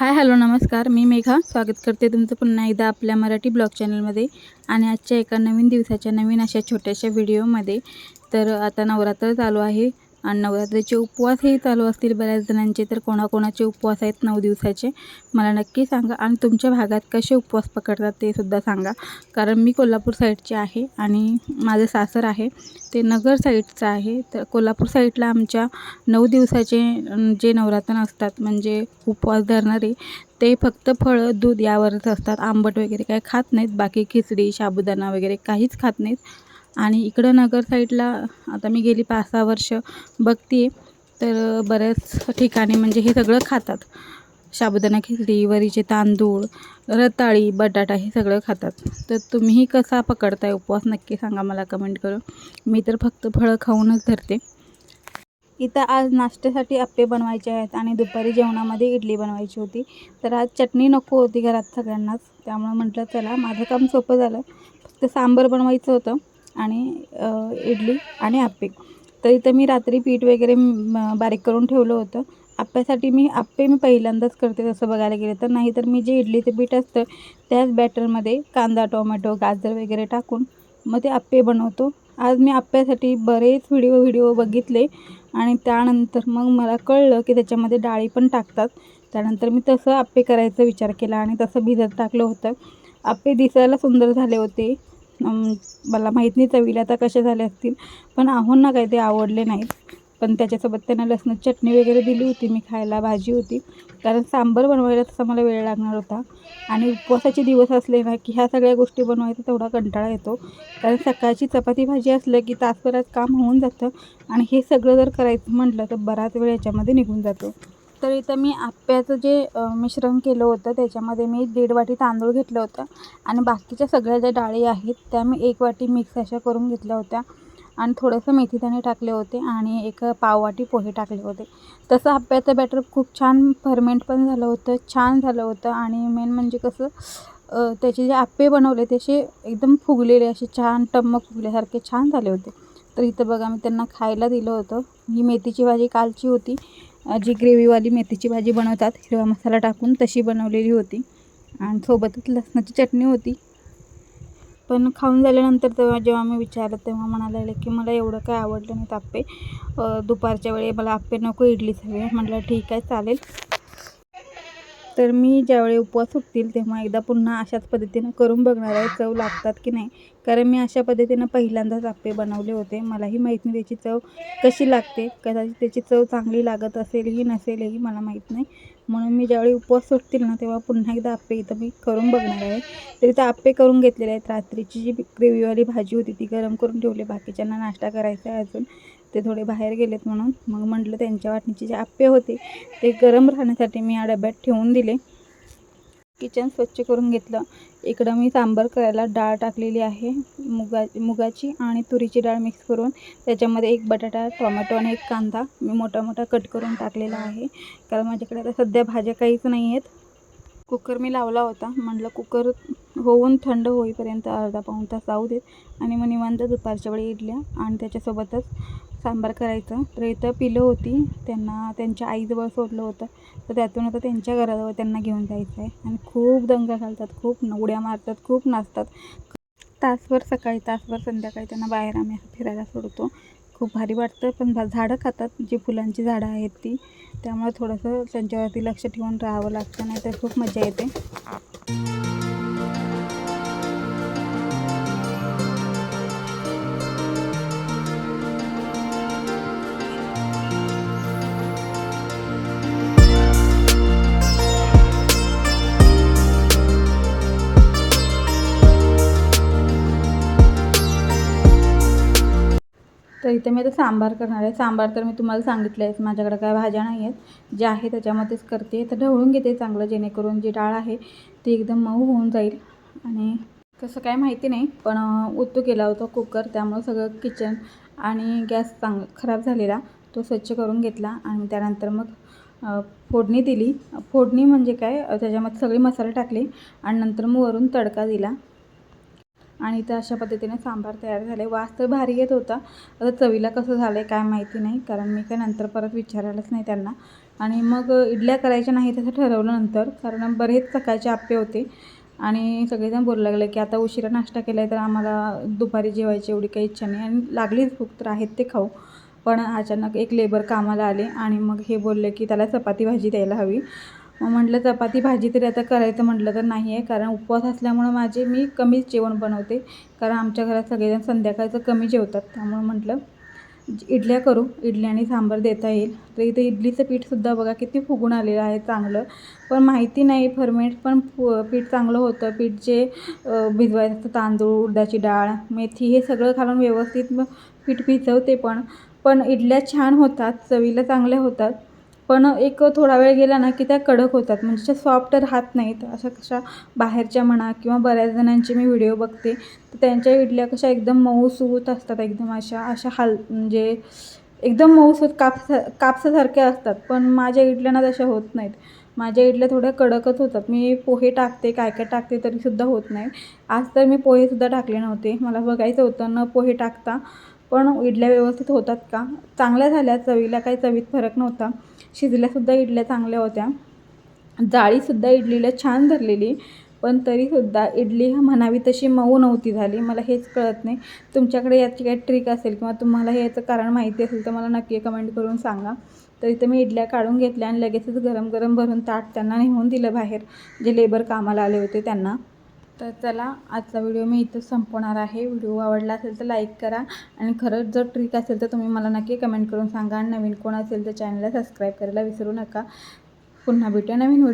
Hi hello नमस्कार. मी मेघा. स्वागत करते तुमचं पुन्हा एकदा आपल्या मराठी ब्लॉग चॅनलमध्ये. आणि आजच्या एका नवीन दिवसाच्या नवीन अशा छोट्याशा व्हिडिओमध्ये. तर आता नवरात्र चालू आहे. आणि नवरात्रीचे उपवासही चालू असतील बऱ्याच जणांचे तर कोणाकोणाचे उपवास आहेत नऊ दिवसाचे मला नक्की सांगा. आणि तुमच्या भागात कसे उपवास पकडतात ते सुद्धा सांगा. कारण मी कोल्हापूर साईडचे आहे आणि माझं सासर आहे ते नगर साईडचं आहे. तर कोल्हापूर साईडला आमच्या नऊ दिवसाचे जे नवरात्र असतात म्हणजे उपवास धरणारे ते फक्त फळं दूध यावरच असतात. आंबट वगैरे काही खात नाहीत. बाकी खिचडी साबुदाणा वगैरे काहीच खात नाहीत. आणि इकडं नगर साईडला आता मी गेली पाच सहा वर्ष बघते तर बऱ्याच ठिकाणी म्हणजे हे सगळं खातात. साबुदाणा खिचडी वरीचे तांदूळ रताळी बटाटा हे सगळं खातात. तर तुम्हीही कसा पकडताय उपवास नक्की सांगा मला कमेंट करून. मी तर फक्त फळं खाऊनच धरते. इथं आज नाश्त्यासाठी अप्पे बनवायचे आहेत आणि दुपारी जेवणामध्ये इडली बनवायची होती. तर आज चटणी नको होती घरात सगळ्यांनाच. त्यामुळं म्हटलं चला माझं काम सोपं झालं. फक्त सांबार बनवायचं होतं. आणि इडली आणि आप्पे. तर इथं मी रात्री पीठ वगैरे बारीक करून ठेवलं होतं. आप्प्यासाठी मी आप्पे मी पहिल्यांदाच करते तसं बघायला गेलं तर. नाहीतर मी जे इडलीचं पीठ असतं त्याच बॅटरमध्ये कांदा टोमॅटो गाजर वगैरे टाकून मग ते आप्पे बनवतो. आज मी आप्प्यासाठी बरेच व्हिडिओ व्हिडिओ बघितले आणि त्यानंतर मग मला कळलं की त्याच्यामध्ये डाळी पण टाकतात. त्यानंतर मी तसं आप्पे करायचा विचार केला आणि तसं भिजत टाकलं होतं. आप्पे दिसायला सुंदर झाले होते. मला माहीत नाही चवीला आता कसे झाले असतील. पण आहोंना काही ते आवडले नाहीत. पण त्याच्यासोबत त्यांना लसणाची चटणी वगैरे दिली होती मी खायला भाजी होती. कारण सांबार बनवायला तसा मला वेळ लागणार होता. आणि उपवासाचे दिवस असले ना की ह्या सगळ्या गोष्टी बनवायचा तेवढा कंटाळा येतो. कारण सकाळची चपाती भाजी असलं की तासभरात काम होऊन जातं. आणि हे सगळं जर करायचं म्हटलं तर बराच वेळ याच्यामध्ये निघून जातो. तर इथं मी आप्याचं जे मिश्रण केलं होतं त्याच्यामध्ये मी दीड वाटी तांदूळ घेतलं होतं. आणि बाकीच्या सगळ्या ज्या डाळी आहेत त्या मी एक वाटी मिक्स अशा करून घेतल्या होत्या. आणि थोडंसं मेथीदाणे टाकले होते आणि एक पाववाटी पोहे टाकले होते. तसं आप्याचं बॅटर खूप छान फर्मेंट पण झालं होतं छान झालं होतं. आणि मेन म्हणजे कसं त्याचे जे आप्पे बनवले ते एकदम फुगलेले असे छान टम्म फुगल्यासारखे छान झाले होते. तर इथं बघा मी त्यांना खायला दिलं होतं. ही मेथीची भाजी कालची होती. जी ग्रेव्हीवाली मेथीची भाजी बनवतात हिरवा मसाला टाकून तशी बनवलेली होती. आणि सोबतच लसणाची चटणी होती. पण खाऊन झाल्यानंतर तेव्हा जेव्हा मी विचारलं तेव्हा म्हणायला लागले की मला एवढं काय आवडलं नाही आप्पे दुपारच्या वेळी मला आप्पे नको इडलीच हवी म्हटलं ठीक आहे चालेल. तर मी ज्यावेळी उपवास सुटतील तेव्हा एकदा पुन्हा अशाच पद्धतीनं करून बघणार आहे चव लागतात की नाही. कारण मी अशा पद्धतीनं पहिल्यांदाच आप्पे बनवले होते. मलाही माहीत नाही त्याची चव कशी लागते. कदाचित त्याची चव चांगली लागत असेलही नसेलही मला माहीत नाही. म्हणून मी ज्यावेळी उपवास सुटतील ना तेव्हा पुन्हा एकदा आप्पे इथं मी करून बघणार आहे. तर इथं आप्पे करून घेतलेले आहेत. रात्रीची जी ग्रेव्हीवाली भाजी होती ती गरम करून ठेवली. बाकीच्यांना नाश्ता करायचा आहे अजून. ते थोडे बाहेर गेलेत म्हणून. मग म्हटलं त्यांच्या वाटणीचे जे आप्पे होते ते गरम राहण्यासाठी मी या डब्यात ठेवून दिले. किचन स्वच्छ करून घेतलं. इकडं मी सांबार करायला डाळ टाकलेली आहे. मुगा मुगाची आणि तुरीची डाळ मिक्स करून त्याच्यामध्ये एक बटाटा टोमॅटो आणि एक कांदा मी मोठा मोठा कट करून टाकलेला आहे. कारण माझ्याकडे आता सध्या भाज्या काहीच नाही आहेत कुकर मी लावला होता. म्हटलं कुकर होऊन थंड होईपर्यंत अर्धा पाऊण तास जाऊ देत. आणि मग निवांत दुपारच्या वेळी इडल्या आणि त्याच्यासोबतच सांबार करायचं. तर इथं पिलं होती. त्यांना त्यांच्या आईजवळ सोडलं होतं. तर त्यातून आता त्यांच्या घराजवळ त्यांना घेऊन जायचं आहे आणि खूप दंगा घालतात. खूप उड्या मारतात. खूप नाचतात. तासभर सकाळी तासभर संध्याकाळी त्यांना बाहेर आम्ही फिरायला सोडतो. खूप भारी वाटतं. पण भा- झाडं खातात. जी फुलांची झाडं आहेत ती. त्यामुळे थोडंसं त्यांच्यावरती लक्ष ठेवून राहावं लागतं. नाही तर खूप मजा येते. तर इथे मी आता सांबार करणार आहे. सांबार तर मी तुम्हाला सांगितलं आहे माझ्याकडे काय भाज्या नाही आहेत. ज्या आहे त्याच्यामध्येच करते. तर ढवळून घेते चांगलं जेणेकरून जी डाळ आहे ती एकदम मऊ होऊन जाईल. आणि कसं काय माहिती नाही पण ओतू केला होता कुकर. त्यामुळं सगळं किचन आणि गॅस चांग खराब झालेला. तो स्वच्छ करून घेतला आणि त्यानंतर मग फोडणी दिली. फोडणी म्हणजे काय? त्याच्यामध्ये सगळे मसाले टाकले आणि नंतर मग वरून तडका दिला. आणि इथं अशा पद्धतीने सांबार तयार झाले. वास तर भारी येत होता. आता चवीला कसं झालं आहे काय माहिती नाही कारण मी काय नंतर परत विचारायलाच नाही त्यांना. आणि मग इडल्या करायच्या नाही तसं ठरवलं नंतर कारण बरेच सकाळचे आप्पे होते. आणि सगळेजण बोलू लागले की आता उशिरा नाश्ता केला आहे तर आम्हाला दुपारी जेवायची एवढी काही इच्छा नाही. आणि लागलीच भूक तर आहेत ते खाऊ. पण अचानक एक लेबर कामाला आले आणि मग हे बोलले की त्याला चपाती भाजी द्यायला हवी. मग म्हटलं चपाती भाजी तरी आता करायचं म्हटलं तर नाही आहे कारण उपवास असल्यामुळं माझे मी कमीच जेवण बनवते कारण आमच्या घरात सगळेजण संध्याकाळचं कमी जेवतात. त्यामुळं म्हटलं इडल्या करू इडली आणि सांबार देता येईल. तर इथे इडलीचं पीठसुद्धा बघा किती फुगून आलेलं आहे चांगलं. पण माहिती नाही फर्मेंट पण फु पीठ चांगलं होतं. पीठ जे भिजवायचं असतं तांदूळ उडदाची डाळ मेथी हे सगळं घालून व्यवस्थित पीठ भिजवते पण. पण इडल्या छान होतात चवीला चांगल्या होतात. पण एक थोडा वेळ गेला ना की त्या कडक होतात. म्हणजे सॉफ्ट राहत नाहीत अशा कशा बाहेरच्या म्हणा किंवा बऱ्याच जणांचे मी व्हिडिओ बघते तर त्यांच्या इडल्या कशा एकदम मऊसूत असतात एकदम अशा अशा हाल म्हणजे एकदम मऊसूत कापसा कापसासारख्या असतात. पण माझ्या इडल्या ना तशा होत नाहीत. माझ्या इडल्या थोड्या कडकच होतात. मी पोहे टाकते काय काय टाकते तरीसुद्धा होत नाही. आज तर मी पोहेसुद्धा टाकले नव्हते. मला बघायचं होतं न पोहे टाकता. पण इडल्या व्यवस्थित होतात का? चांगल्या झाल्या. चवीला काही चवीत फरक नव्हता. शिजल्यासुद्धा इडल्या चांगल्या होत्या. जाळीसुद्धा इडलीला छान धरलेली. पण तरीसुद्धा इडली म्हणावी तशी मऊ नव्हती झाली. मला हेच कळत नाही. तुमच्याकडे याची काही ट्रिक असेल किंवा तुम्हाला हे याचं कारण माहिती असेल तर मला नक्की कमेंट करून सांगा. तर इथं मी इडल्या काढून घेतल्या आणि लगेचच गरम गरम भरून ताट त्यांना नेऊन दिलं बाहेर. जे लेबर कामाला आले होते त्यांना. तर चला आजचा व्हिडिओ मी इथं संपवणार आहे. व्हिडिओ आवडला असेल तर लाईक करा आणि खरंच जर ट्रिक असेल तर तुम्ही मला नक्की कमेंट करून सांगा. आणि नवीन कोण असेल तर चॅनलला सबस्क्राईब करायला विसरू नका. पुन्हा भेटूया नवीन व्हिडिओ